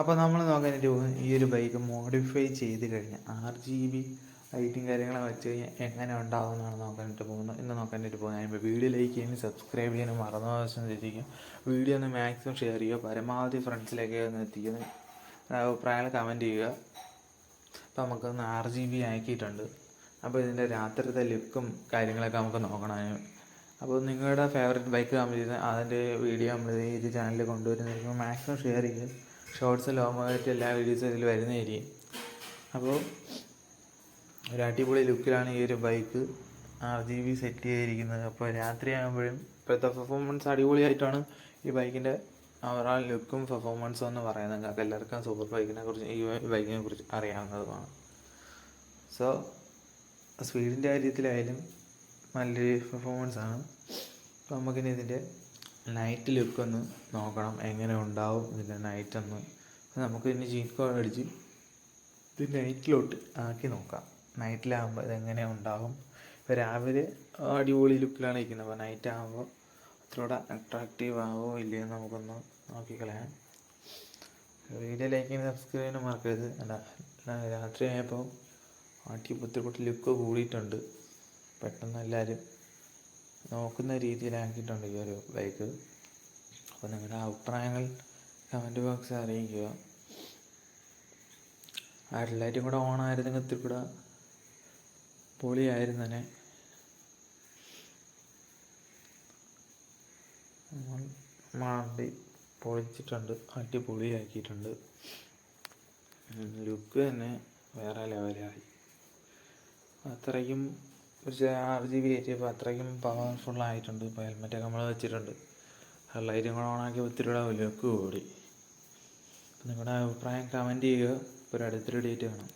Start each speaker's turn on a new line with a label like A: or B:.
A: അപ്പോൾ നമ്മൾ നോക്കാനായിട്ട് പോകുന്നത് ഈ ഒരു ബൈക്ക് മോഡിഫൈ ചെയ്ത് കഴിഞ്ഞാൽ ആർ ജി ബി ലൈറ്റും കാര്യങ്ങളും വെച്ച് കഴിഞ്ഞാൽ എങ്ങനെ ഉണ്ടാവുമെന്നാണ് നോക്കാനായിട്ട് പോകുന്നത്. ഇന്ന് നോക്കാനായിട്ട് പോകുന്നത്. അതിന് വീഡിയോ ലൈക്ക് ചെയ്യാനും സബ്സ്ക്രൈബ് ചെയ്യാനും മറന്നു വെച്ചിരിക്കും വീഡിയോ ഒന്ന് മാക്സിമം ഷെയർ ചെയ്യുക. പരമാവധി ഫ്രണ്ട്സിലേക്ക് ഒന്ന് എത്തിക്കുന്ന. അഭിപ്രായങ്ങൾ കമന്റ് ചെയ്യുക. അപ്പോൾ നമുക്കൊന്ന് ആർ ജി ബി ആക്കിയിട്ടുണ്ട്. അപ്പോൾ ഇതിന്റെ രാത്രിത്തെ ലുക്കും കാര്യങ്ങളൊക്കെ നമുക്ക് നോക്കണം. അപ്പോൾ നിങ്ങളുടെ ഫേവറേറ്റ് ബൈക്ക് കമ്പനി അതിന്റെ വീഡിയോ നമ്മൾ ഈ ചാനലിൽ കൊണ്ടുവരുന്നതായിരിക്കും. മാക്സിമം ഷെയർ ചെയ്യുക. ഷോർട്സ് ലോങ് ആയിട്ട് എല്ലാ വീഡിയോസും ഇതിൽ വരുന്നതായിരിക്കും. അപ്പോൾ ഒരു അടിപൊളി ലുക്കിലാണ് ഈ ഒരു bike. R G B set ചെയ്തിരിക്കുന്നത്. അപ്പോൾ രാത്രിയാകുമ്പോഴും ഇപ്പോഴത്തെ പെർഫോമൻസ് അടിപൊളിയായിട്ടാണ് ഈ ബൈക്കിന്റെ ഓവറോൾ ലുക്കും പെർഫോമൻസും എന്ന് പറയുന്നത് നിങ്ങൾക്ക് എല്ലാവർക്കും സൂപ്പർ ബൈക്കിനെ കുറിച്ച് ഈ ബൈക്കിനെ കുറിച്ച് അറിയാവുന്നതുമാണ് സോ സ്പീഡിന്റെ കാര്യത്തിലായാലും നല്ലൊരു പെർഫോമൻസ് ആണ്. അപ്പോൾ നമുക്കിനി ഇതിന്റെ നൈറ്റ് ലുക്ക് ഒന്ന് നോക്കണം എങ്ങനെ ഉണ്ടാവും ഇതിന്റെ നൈറ്റ് ഒന്ന് നമുക്ക് ഇനി ചീറ്റ് കോഡ് അടിച്ച് ഇത് നൈറ്റിലോട്ട് ആക്കി നോക്കാം. നൈറ്റിലാകുമ്പോൾ ഇതെങ്ങനെ ഉണ്ടാവും. ഇപ്പോൾ രാവിലെ അടിപൊളി ലുക്കിലാണ് ഇരിക്കുന്നത്. അപ്പോൾ നൈറ്റ് ആകുമ്പോൾ അത്രയോടെ അട്രാക്റ്റീവ് ആവോ ഇല്ലയോ നമുക്കൊന്ന് നോക്കിക്കളയാം. വീഡിയോ ലൈക്ക് ചെയ്യുന്ന സബ്സ്ക്രൈബ് ചെയ്യാൻ മറക്കരുത്. രാത്രി ആയപ്പോൾ ആട്ടി പുത്തിരിക്കുട്ടി ലുക്ക് കൂടിയിട്ടുണ്ട്. പെട്ടെന്ന് എല്ലാവരും നോക്കുന്ന രീതിയിലാക്കിയിട്ടുണ്ട് ഈ ഒരു ബൈക്ക്. അപ്പോൾ നിങ്ങളുടെ അഭിപ്രായങ്ങൾ കമന്റ് ബോക്സിൽ അറിയിക്കുക. ഹെഡ്ലൈറ്റും കൂടെ ഓൺ ആയിരുന്നെങ്കിൽ ഇത്തിരി കൂടെ പൊളിയായിരുന്നു തന്നെ മാണ്ടി പൊളിച്ചിട്ടുണ്ട് അടിപൊളിയാക്കിയിട്ടുണ്ട്. ലുക്ക് തന്നെ വേറെ ലെവലായി അത്രയ്ക്കും ഒരു ആറ് ജി ബി കയറ്റിയപ്പോൾ അത്രയ്ക്കും പവർഫുൾ ആയിട്ടുണ്ട്. ഇപ്പോൾ ഹെൽമെറ്റൊക്കെ നമ്മൾ വെച്ചിട്ടുണ്ട്. ലൈറ്റും കൂടെ ഓണാക്കി ഒത്തിരി കൂടെ ലുക്ക് കൂടി. നിങ്ങളുടെ അഭിപ്രായം കമന്റ് ചെയ്യുക. ഒരു അടുത്തൊരു ഡേറ്റ് കാണാം.